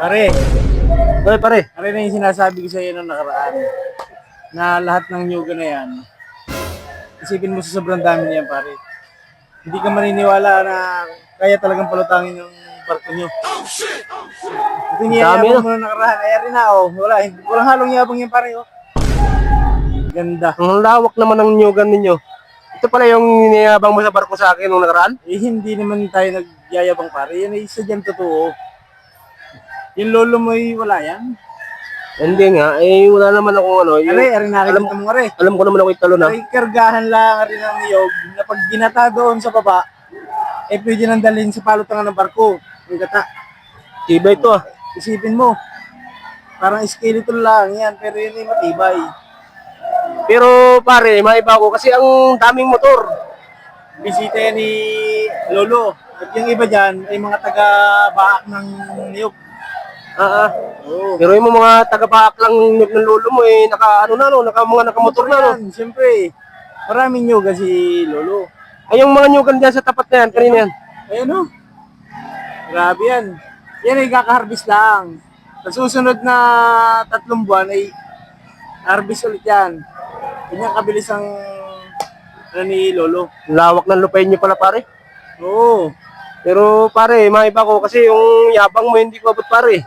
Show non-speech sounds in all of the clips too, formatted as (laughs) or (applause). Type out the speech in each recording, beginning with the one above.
Pare, Ay, pare. pare na yung sinasabi ko sa iyo nung nakaraan. Na lahat ng nyuga na yan, isipin mo sa sobrang dami niyan, pare. Hindi ka maniniwala na kaya talagang palutangin yung barko nyo. Ito Dami, niyayabang no? mo nung nakaraan. Kaya rin na, oh. Wala, hindi- walang halong yabang yan, pare, oh. Ganda. Ang lawak naman ng nyugan ninyo. Ito pala yung niyabang mo sa barko sa akin nung nakaraan. Eh, hindi naman tayo nagyayabang, pare. Yan ay isa dyan totoo. Yung lolo mo ay wala yan. Hindi nga, eh wala naman ako ano. Yung, Are, are nakikita mo nga rin. alam ko naman ako yung talon ha. Ay, kargahan lang rin ng niyog na pag ginata doon sa baba, eh pwede nang dalhin sa palutangan ng barko. Yung gata. Tibay ito ah. Isipin mo, parang skeleton lang yan, pero yun ay matibay. Pero pare, maiba ko kasi ang daming motor. Bisita yan ni Lolo. At yung iba dyan ay mga taga-baak ng niyog. Ah, ah. Oo. Pero yung mga taga-baak lang ng lolo mo eh, naka ano na no, naka mga nakamotor na no. Yan, Siyempre, maraming niyog si Lolo. Ay yung mga nyugan dyan sa tapat na yan, kanina yan. Ayan o. Grabe yan. Yan ay kaka-harvest lang. Sa susunod na tatlong buwan ay harvest ulit yan. Ganyan kabilis ang ano ni Lolo. Lawak ng lupain nyo pala pare. Oo. Pero pare, maiba ko kasi yung yabang mo hindi ko abot pare.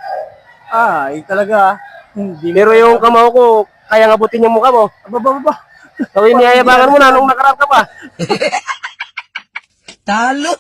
Ah, ay talaga. ah. Hindi Pero yung kamao ko, kaya ngabutin yung mukha mo. Aba, aba, aba. So, iniyayabangan mo na nung nakarap ka pa. (laughs) Talo!